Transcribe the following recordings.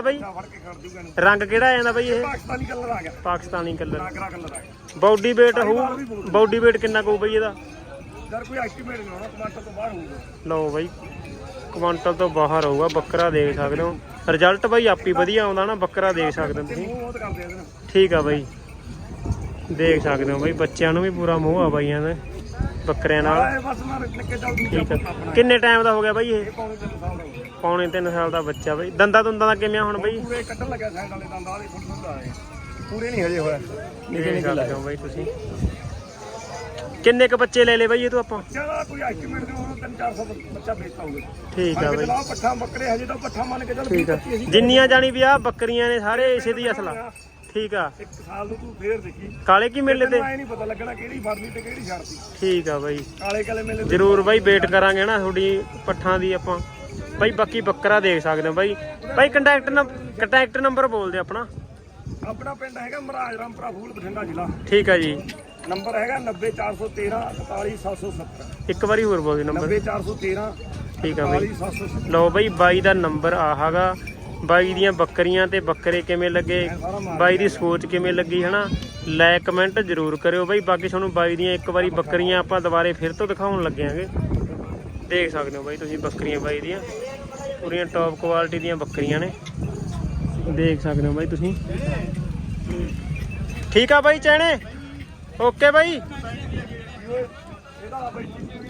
ਬਾਈ? ਨਾ ਫੜ ਕੇ ਖੜ ਜੂਗਾ ਨੂੰ ਰੰਗ ਕਿਹੜਾ ਆ ਜਾਂਦਾ ਬਾਈ ਇਹ? ਪਾਕਿਸਤਾਨੀ ਕਲਰ ਆ ਗਿਆ। ਪਾਕਿਸਤਾਨੀ ਕਲਰ। ਨਾਗਰਾ ਕਲਰ ਆ ਗਿਆ। ਬਾਡੀ weight ਹੋਊ? ਬਾਡੀ weight ਕਿੰਨਾ ਕੋ ਬਈ ਇਹਦਾ? ਯਾਰ ਕੋਈ ਐਸਟੀਮੇਟ ਨਹੀਂ ਹੋਣਾ ਟਮਾਟਰ ਤੋਂ ਬਾਹਰ ਹੋਊਗਾ। ਲਓ ਬਾਈ ਕੁਆਂਟਲ ਤੋਂ ਬਾਹਰ ਹੋਊਗਾ ਬੱਕਰਾ ਦੇਖ ਸਕਦੇ ਹੋ। ਰਿਜ਼ਲਟ ਬਾਈ ਆਪੀ ਵਧੀਆ ਆਉਂਦਾ ਨਾ ਬੱਕਰਾ ਦੇਖ ਸਕਦੇ ਹੋ ਤੇ ਤੁਸੀਂ। ਮੂੰਹ ਬਹੁਤ ਕਰਦੇ ਆ ਇਹਦੇ ਨਾਲ। ਠੀਕ ਆ ਬਾਈ। ਦੇਖ ਸਕਦੇ ਹੋ ਬਾਈ ਬੱਚਿਆਂ ਨੂੰ ਵੀ ਪੂਰਾ ਮੋਹ ਆ ਬਾਈਆਂ ਦੇ ਬੱਕਰਿਆਂ ਨਾਲ। ਆਏ ਬਸ ਮਾਰ ਨਿੱਕੇ ਚੱਲ ਦੂਜਾ ਠੀਕ ਆ। ਆਪਣਾ। ਕਿੰਨੇ ਟਾਈਮ ਦਾ ਹੋ ਗਿਆ ਬਾਈ ਇਹ? ਦਾ ਪੌਣੇ 3 ਸਾਲ ਦਾ ਬੱਚਾ ਬਾਈ। ਦੰਦਾਂ ਦੁੰਦਾਂ ਦਾ ਕਿਵੇਂ ਆ ਹੁਣ ਬਾਈ? ਪੂਰੇ ਕੱਢਣ ਲੱਗਿਆ ਸਾਈਡ ਵਾਲੇ ਦੰਦ ਆਲੇ ਫੁੱਟ ਫੁੱਟ ਆਏ। ਪੂਰੇ ਨਹੀਂ ਹਜੇ ਹੋਇਆ। ਨਿੱਕੇ ਨਿੱਕੇ ਲਾਏ। ਬਾਈ ਤੁਸੀਂ। ਕਿੰਨੇ ਕ ਬੱਚੇ ਲੈ ਲਏ ਬਾਈ ਇਹ ਤੋਂ ਆਪਾਂ? ਚਲਾ ਕੋਈ ਐਸਟੀਮੇਟ ਨਹੀਂ ਹੋਣਾ 3-400 ਬੱਚਾ ਵੇਚਤਾ ਹੋਊਗਾ। ਠੀਕ ਆ ਬਾਈ। ਚਲਾ ਪੱਠਾ ਬੱਕਰੇ ਹਜੇ ਤਾਂ ਪੱਠਾ ਮੰਨ ਕੇ ਚੱਲ 20 ਠੀਕ ਆ। 25 ਅਸੀਂ ਜਿੰਨੀਆਂ ਜਾਣੀ ਵੀ ਆ ਬੱਕਰੀਆਂ ਨੇ ਸਾਰੇ ਇਸੇ ਦੀ ਅਸਲ। ਠੀਕ ਆ। ਇੱਕ ਸਾਲ ਨੂੰ ਤੂੰ ਫੇਰ ਦੇਖੀ। ਕਾਲੇ ਕੀ ਮੇਲੇ ਤੇ? ਐ ਨਹੀਂ ਪਤਾ ਲੱਗਣਾ ਕਿਹੜੀ ਫੜਨੀ ਤੇ ਕਿਹੜੀ ਛੱਡਤੀ। ਠੀਕ ਆ ਬਾਈ। ਕਾਲੇ ਕਾਲੇ ਮੇਲੇ ਜ਼ਰੂਰ ਬਾਈ ਵੇਟ ਕਰਾਂਗੇ ਨਾ ਤੁਹਾਡੀ ਪੱਠਾਂ ਦੀ ਆਪਾਂ। ਬਾਈ ਬਾਕੀ ਬੱਕਰਾ ਦੇਖ ਸਕਦੇ ਹੋ ਬਾਈ। ਬਾਈ ਕੰਟੈਕਟ ਕੰਟੈਕਟ ਨੰਬਰ ਬੋਲ ਦਿਓ ਆਪਣਾ। ਆਪਣਾ ਪਿੰਡ ਹੈਗਾ ਮਹਾਰਾਜ ਰਾਮਪੁਰਾ ਫੂਲ ਬਠਿੰਡਾ ਜ਼ਿਲ੍ਹਾ। ਠੀਕ ਆ ਜੀ। ਨੰਬਰ ਹੈਗਾ 90413 41770 ਇੱਕ ਵਾਰੀ ਹੋਰ ਬੋਲ ਦਿਓ ਨੰਬਰ। 90413 ਠੀਕ ਆ ਬਾਈ। 41770 ਲਓ ਬਾਈ ਬਾਈ ਦਾ ਨੰਬਰ ਆਹਾਗਾ। ਬਾਈ ਦੀਆਂ ਬੱਕਰੀਆਂ ਤੇ ਬੱਕਰੇ ਕਿਵੇਂ ਲੱਗੇ? ਬਾਈ ਦੀ ਸੋਚ ਕਿਵੇਂ ਲੱਗੀ ਹਨਾ? ਲਾਇਕ ਕਮੈਂਟ ਜ਼ਰੂਰ ਕਰਿਓ ਬਾਈ। ਬਾਕੀ ਤੁਹਾਨੂੰ ਬਾਈ ਦੀਆਂ ਇੱਕ ਵਾਰੀ ਬੱਕਰੀਆਂ ਆਪਾਂ ਦੁਬਾਰੇ ਫਿਰ ਤੋਂ ਦਿਖਾਉਣ ਲੱਗਿਆਂਗੇ ਦੇਖ ਸਕਦੇ ਹੋ ਬਾਈ ਤੁਸੀਂ ਬੱਕਰੀਆਂ ਬਾਈ ਦੀਆਂ। ਪੂਰੀਆਂ ਟੌਪ ਕੁਆਲਿਟੀ ਦੀਆਂ ਬੱਕਰੀਆਂ ਨੇ। ਦੇਖ ਸਕਦੇ ਹੋ ਬਾਈ ਤੁਸੀਂ। ਠੀਕ ਆ ਬਾਈ ਚੈਣੇ? ਓਕੇ ਬਾਈ।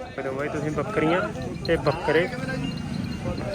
ਇਹਦਾ ਬਾਈ ਤੁਸੀਂ ਬੱਕਰੀਆਂ ਤੇ ਬੱਕਰੇ।